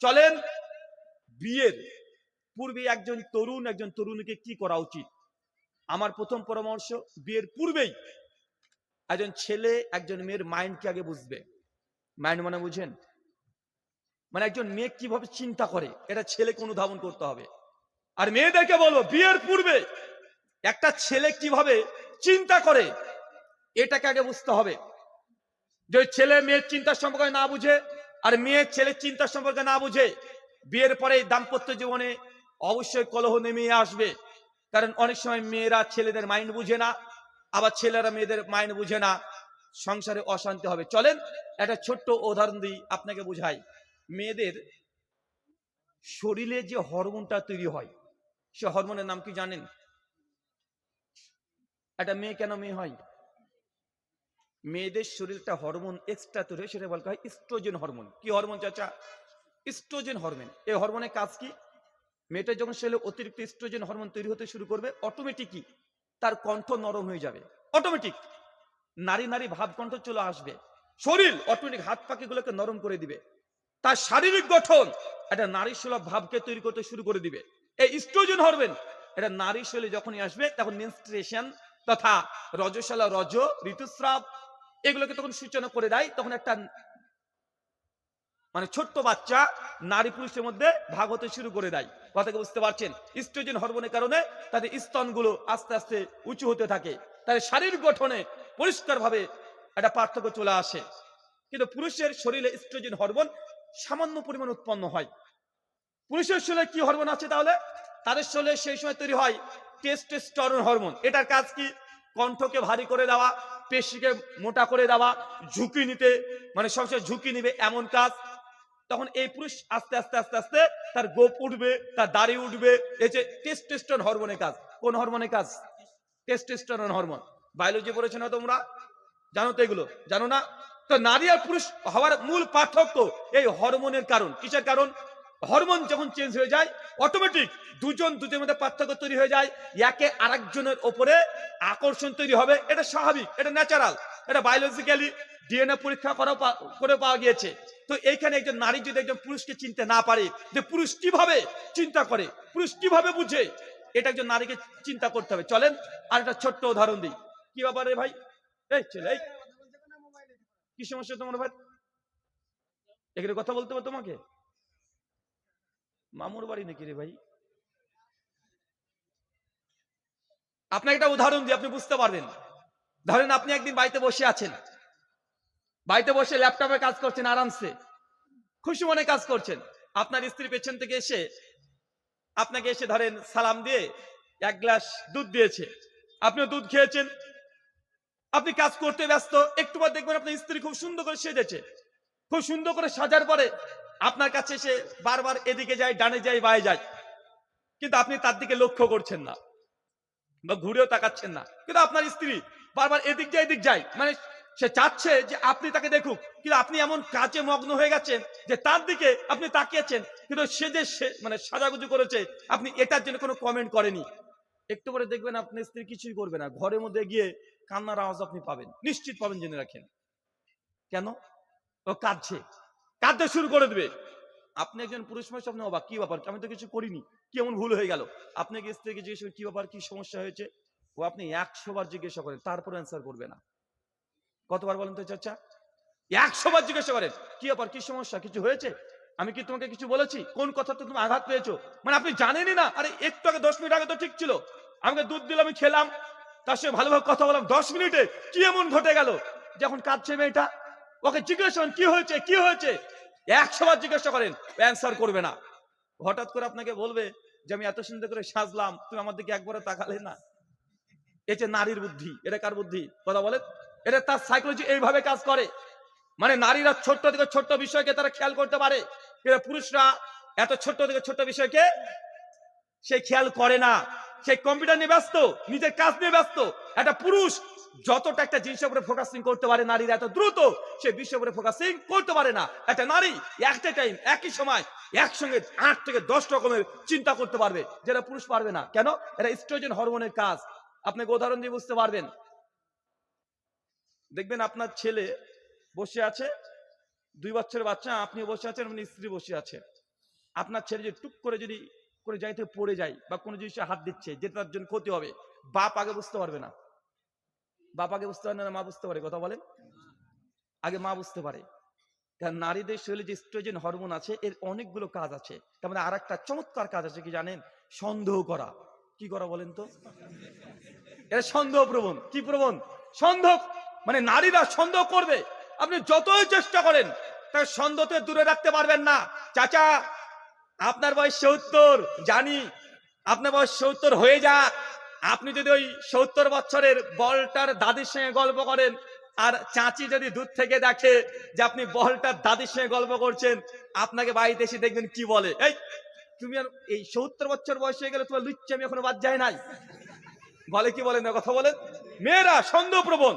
চলেন, বিয়ের পূর্বে একজন তরুণ, একজন তরুণীকে কি করা উচিত? আমার প্রথম পরামর্শ, বিয়ের পূর্বেই একজন ছেলে, একজন মেয়ের মাইন্ডকে আগে বুঝবে। মাইন্ড মানে বুঝেন? মানে একজন মেয়ে কীভাবে চিন্তা করে? এটা ছেলেকে অনুধাবন করতে হবে। আর মেয়েদেরকে বলব, বিয়ের পূর্বে একটা ছেলে কীভাবে চিন্তা করে, এটাকে আগে বুঝতে হবে। যে ছেলে মেয়ের চিন্তা সম্পর্কে না বুঝে আর মেয়ের ছেলের চিন্তা সম্পর্কে না বুঝে, বিয়ের পরে দাম্পত্য জীবনে অবশ্যই কলহ নেমে আসবে। কারণ অনেক সময় মেয়েরা ছেলেদের মাইন্ড বুঝে না, আবার ছেলেরা মেয়েদের মাইন্ড বুঝে না। সংসারে অশান্তি হবে। চলেন, একটা ছোট্ট উদাহরণ দিই, আপনাকে বুঝাই। মেয়েদের শরীরে যে হরমোনটা তৈরি হয়, সে হরমোনের নাম কি জানেন? একটা মেয়ে কেন মেয়ে হয়? মেয়েদের শরীরটা হরমোন এক্সট্রা তৈরি হয় সেটা বলতে হয় ইস্ট্রোজেন হরমোন কি হরমোন চাচা? ইস্ট্রোজেন হরমোন এই হরমোনের কাজ কি? মেয়েটা যখন শরীরে অতিরিক্ত ইস্ট্রোজেন হরমোন তৈরি হতে শুরু করবে অটোমেটিকই তার কণ্ঠ নরম হয়ে যাবে। অটোমেটিক নারী নারী ভাব কণ্ঠ চলে আসবে। শরীর অটোমেটিক হাত পাখিগুলোকে নরম করে দিবে। তার শারীরিক গঠন একটা নারী সুলভ ভাবকে তৈরি করতে শুরু করে দিবে। এই ইস্ট্রোজেন হরমোন এটা নারী শরীরে যখনই আসবে, তখন মেনস্ট্রেশন তথা রজশালা, রজ, ঋতুস্রাব এগুলোকে তখন সূচনা করে দেয়, তখন একটা মানে ছোট্ট বাচ্চা নারী পুরুষের মধ্যে ভাগ হতে শুরু করে দেয়। কথাকে বুঝতে পারছেন? ইস্ট্রোজেন হরমোনের কারণে তাদের স্তনগুলো আস্তে আস্তে উঁচু হতে থাকে। তাদের শারীরিক গঠনে পরিষ্কারভাবে একটা পার্থক্য চলে আসে। কিন্তু পুরুষের শরীরে ইস্ট্রোজেন হরমোন সামান্য পরিমাণ উৎপন্ন হয়। পুরুষের শরীরে কি হরমোন আছে তাহলে? তাদের শরীরে সেই সময় তৈরি হয় টেস্টোস্টেরন হরমোন। এটার কাজ কি? কণ্ঠকে ভারী করে দেওয়া পেশিকে মোটা করে দেওয়া, ঝুঁকি নিতে মানে সবসময় ঝুঁকি নিবে এমন কাজ। তখন এই পুরুষ আস্তে আস্তে আস্তে আস্তে তার গোপ উঠবে, তার দাড়ি উঠবে। এই যে টেস্টোস্টেরন হরমোনের কাজ। কোন হরমোনের কাজ? টেস্টোস্টেরন হরমোন বায়োলজি পড়েছো না তোমরা? জানো তো এগুলো? জানো না? তো নারী আর পুরুষ হওয়ার মূল পার্থক্য এই হরমোনের কারণ। কিসের কারণ? হরমোন যখন চেঞ্জ হয়ে যায় অটোমেটিক দুজন দুজনের মধ্যে পার্থক্য তৈরি হয়ে যায়। একে আরেকজনের ওপরে আকর্ষণ তৈরি হবে। এটা স্বাভাবিক, এটা ন্যাচারাল এটা বায়োলজিক্যালি ডিএনএ পরীক্ষা করা করে পাওয়া গিয়েছে। তো এইখানে একজন নারী যদি একজন পুরুষকে চিনতে না পারে, যে পুরুষ কীভাবে চিন্তা করে, পুরুষ কীভাবে বুঝে, এটা একজন নারীকে চিন্তা করতে হবে। চলেন, আর একটা ছোট্ট উদাহরণ দিই। কি ব্যাপার রে ভাই? এই ছেলে কি সমস্যা তোমার ভাই? এখানে কথা বলতে হবে তোমাকে? মামুর বাড়ি নাকি রে ভাই? আপনাকে একটা উদাহরণ দিয়ে আপনি বুঝতে পারবেন। ধরেন আপনি একদিন বাড়িতে বসে আছেন। বাড়িতে বসে ল্যাপটপে কাজ করছেন আরামসে। খুশি মনে কাজ করছেন। আপনার স্ত্রী পেছন থেকে এসে আপনাকে এসে ধরেন সালাম দিয়ে এক গ্লাস দুধ দিয়েছে। আপনিও দুধ খেয়েছেন। আপনি কাজ করতে ব্যস্ত। একটু পর দেখবেন আপনার স্ত্রী খুব সুন্দর করে সেজেছে। খুব সুন্দর করে সাজার পরে আপনার কাছে এসে বারবার এদিকে যায়, ডানে যায়, বায়ে যায়। কিন্তু আপনি তার দিকে লক্ষ্য করছেন না বা ঘুরেও তাকাচ্ছেন না। কিন্তু আপনার স্ত্রী বারবার এদিক যায় এদিক যায়। মানে সে চাচ্ছে যে আপনি তাকে দেখুক। কিন্তু আপনি এমন কাজে মগ্ন হয়ে গেছেন যে তার দিকে আপনি তাকিয়েছেন। কিন্তু সে যে সে- মানে সাজাগুজু করেছে, আপনি এটার জন্য কোনো কমেন্ট করেনি একটু পরে দেখবেন আপনার স্ত্রী কিছুই করবে না। ঘরের মধ্যে গিয়ে কান্নার আওয়াজ আপনি পাবেন। নিশ্চিত পাবেন জেনে রাখেন। কেন? ও কাঁদছে। কাঁদতে শুরু করে দেবে। আপনি একজন পুরুষ মানুষ, আপনি অবাক, কি ব্যাপার? আমি তো কিছু করিনি। কি এমন ভুল হয়ে গেল? আপনি কি স্ত্রীকে জিজ্ঞেস কি ব্যাপার, কি সমস্যা হয়েছে? ও আপনি একশো বার জিজ্ঞাসা করেন তারপর অ্যান্সার করবে না। কতবার বলেন তো চাচা? একশো বার জিজ্ঞাসা করেন, কি ব্যাপার, কি সমস্যা, কিছু হয়েছে? আমি কি তোমাকে কিছু বলেছি? কোন কথাতে তুমি আঘাত পেয়েছ? মানে আপনি জানেনই না। আরে, একটু আগে, দশ মিনিট আগে তো ঠিক ছিল। আমাকে দুধ দিলাম, আমি খেলাম। তার সঙ্গে ভালোভাবে কথা বললাম। দশ মিনিটে কি এমন ঘটে গেল? যখন কাঁদছে মেয়েটা, ওকে জিজ্ঞেস করেন, কি হয়েছে কি হয়েছে? একশো জিজ্ঞাসা করেন অ্যান্সার করবে না। হঠাৎ করে আপনাকে বলবে যে, আমি এত সুন্দর করে সাজলাম, তুমি আমার দিকে একবারে তাকালে না। যে নারীর বুদ্ধি, এটা কার বুদ্ধি? কথা বলেন। এটা তার সাইকোলজি এইভাবে কাজ করে। মানে নারীরা ছোট্ট থেকে ছোট্ট বিষয়কে তারা খেয়াল করতে পারে পুরুষরা এত ছোট্ট থেকে ছোট্ট বিষয়কে সে খেয়াল করে না। সে কম্পিউটার নিয়ে ব্যস্ত, নিজের কাজ নিয়ে ব্যস্ত। একটা পুরুষ যতটা একটা জিনিসের উপরে ফোকাসিং করতে পারে নারীরা এত দ্রুত সে বিশ্বের উপরে ফোকাসিং করতে পারে না। একটা নারী একটা টাইম একই সময়, একসঙ্গে আট থেকে দশ রকমের চিন্তা করতে পারবে, যেটা পুরুষ পারবে না। কেন? এটা স্ট্রোজেন হরমোনের কাজ। আপনাকে উদাহরণ দিয়ে বুঝতে পারবেন। দেখবেন আপনার ছেলে বসে আছে, দুই বছরের বাচ্চা আপনি বসে আছেন আপনি স্ত্রী বসে আছে। আপনার ছেলে যদি টুক করে যদি, করে যাইতে পড়ে যায় বা কোনো জিনিসে হাত দিচ্ছে যেটা তার জন্য ক্ষতি হবে, বাপ আগে বুঝতে পারবে না। আগে বুঝতে পারে না মা বুঝতে পারে, কথা বলেন। আগে মা বুঝতে পারে। কারণ নারীদের শরীরে যে স্ট্রোজেন হরমোন আছে, এর অনেকগুলো কাজ আছে। তার মধ্যে আর একটা চমৎকার কাজ আছে কি জানেন? সন্দেহ করা। কি করা বলেন তো? এটা সন্দেহ প্রবণ কি প্রবণ? সন্দেহ মানে নারীরা সন্দেহ করবে। আপনি যতই চেষ্টা করেন তার সন্দেহ দূরে রাখতে পারবেন না। চাচা, আপনার বয়স সত্তর, জানি। আপনার বয়স সত্তর হয়ে যাক। আপনি যদি ওই সত্তর বছরের বলটার দাদির সঙ্গে গল্প করেন, আর চাচি যদি দূর থেকে দেখে যে আপনি বলটার দাদির সঙ্গে গল্প করছেন, আপনাকে বাড়িতে এসে দেখবেন কি বলে? এই, তুমি আর এই সত্তর বছর বয়স হয়ে গেলে তোমার লুচ্ছি আমি এখনও বাদ যায় নাই। বলে কি বলেন কথা বলেন? মেয়েরা সন্দেহ প্রবণ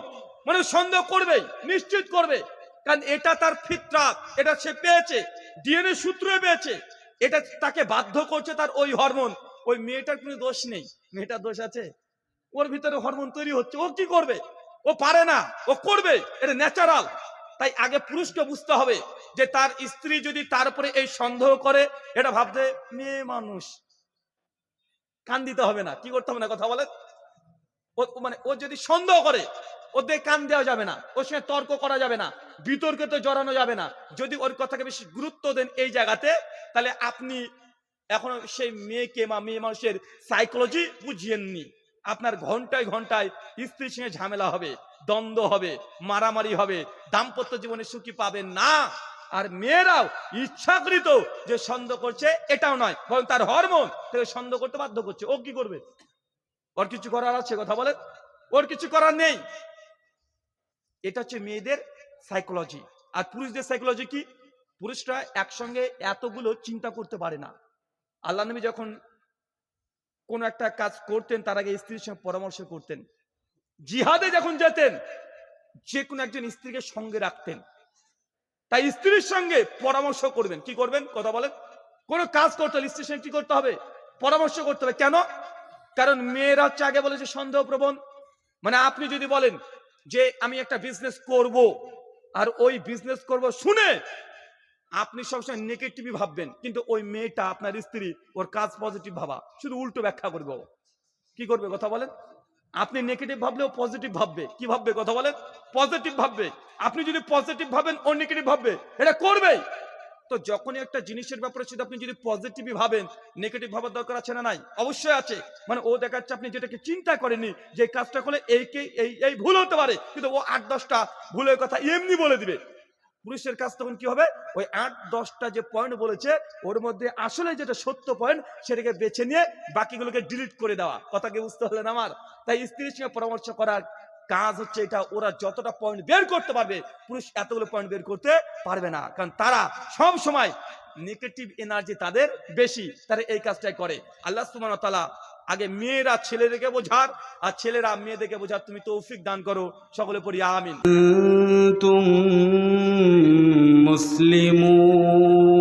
মানে সন্দেহ করবেই নিশ্চিত করবে, কারণ এটা তার ফিতরাত, এটা সে পেয়েছে, ডিএনএ সূত্রে পেয়েছে, এটা তাকে বাধ্য করছে তার ওই হরমোন। ওই মেয়েটার কোনো দোষ নেই। মেয়েটার দোষ আছে, ওর ভিতরে হরমোন তৈরি হচ্ছে, ও কি করবে? ও পারে না, ও করবে, এটা ন্যাচারাল তাই আগে পুরুষকে বুঝতে হবে যে তার স্ত্রী যদি তার উপরে এই সন্দেহ করে, এটা ভাবতে মেয়ে মানুষ। কান দিতে হবে না, কি করতে হবে না কথা বলেন? মানে ও যদি সন্দেহ করে, ওদের কান দেওয়া যাবে না, ওর সঙ্গে তর্ক করা যাবে না, বিতর্কে তো জড়ানো যাবে না। যদি ওর কথাকে বেশি গুরুত্ব দেন এই জায়গাতে, তাহলে আপনি এখনও সেই মেয়েকে বা মেয়ে মানুষের সাইকোলজি বুঝিয়েননি। আপনার ঘন্টায় ঘন্টায় স্ত্রীর সঙ্গে ঝামেলা হবে, দ্বন্দ্ব হবে, মারামারি হবে, দাম্পত্য জীবনে সুখী পাবেন না। আর মেয়েরাও ইচ্ছাকৃত যে সন্দেহ করছে, এটাও নয়, বরং তার হরমোন তাকে সন্দেহ করতে বাধ্য করছে। ও কি করবে? ওর কিছু করার আছে কথা বলেন? ওর কিছু করার নেই। এটা হচ্ছে মেয়েদের সাইকোলজি আর পুরুষদের সাইকোলজি কি? পুরুষরা একসঙ্গে এতগুলো চিন্তা করতে পারে না। আল্লাহ নবী যখন কোন একটা কাজ করতেন, তার আগে স্ত্রীর সঙ্গে পরামর্শ করতেন। জিহাদে যখন যেতেন যে কোনো একজন স্ত্রীকে সঙ্গে রাখতেন। তাই স্ত্রীর সঙ্গে পরামর্শ করবেন। কি করবেন? কথা বলেন। কোনো কাজ করতে হলে স্ত্রীর সঙ্গে কি করতে হবে? পরামর্শ করতে হবে। কেন? কারণ মেয়েরা হচ্ছে আগে বলেছে সন্দেহ প্রবণ মানে আপনি যদি বলেন যে, আমি একটা বিজনেস করব। আর ওই বিজনেস করব শুনে আপনি সবসময় নেগেটিভই ভাববেন, কিন্তু ওই মেয়েটা আপনার স্ত্রী, ওর কাজ পজিটিভ ভাবা, শুধু উল্টো ব্যাখ্যা করবে কি করবে কথা বলেন? আপনি নেগেটিভ ভাবলেও পজিটিভ ভাববে। কি ভাববে কথা বলেন? পজিটিভ ভাববে। আপনি যদি পজিটিভ ভাবেন, ও নেগেটিভ ভাববে। এটা করবেই তো যখনই একটা জিনিসের ব্যাপারে শুধু আপনি যদি পজিটিভই ভাবেন নেগেটিভ ভাবার দরকার আছে না নাই? অবশ্যই আছে। মানে ও দেখাচ্ছে আপনি যেটাকে চিন্তা করেননি, যে কাজটা করলে এইকে এই এই ভুল হতে পারে, কিন্তু ও আট দশটা ভুলের কথা এমনি বলে দিবে। পুরুষের কাজ তখন কি হবে? ওই আট, দশটা যে পয়েন্ট বলেছে, ওর মধ্যে আসলে যেটা সত্য পয়েন্ট সেটাকে বেছে নিয়ে বাকিগুলোকে ডিলিট করে দেওয়া। কথাকে বুঝতে হলেন আমার? তাই স্ত্রীর সঙ্গে পরামর্শ করার কাজ হচ্ছে এটা। ওরা যতটা পয়েন্ট বের করতে পারবে, পুরুষ এতগুলো পয়েন্ট বের করতে পারবে না। কারণ তারা সব সময় নেগেটিভ এনার্জি তাদের বেশি, তারা এই কাজটাই করে। আল্লাহ ওয়া তাআলা আগে মেয়েরা ছেলেদেরকে বোঝার, আর ছেলেরা মেয়েদেরকে বোঝার তুমি তৌফিক দান করো। সকলে পড়ি আমিন। মুসলিমুন।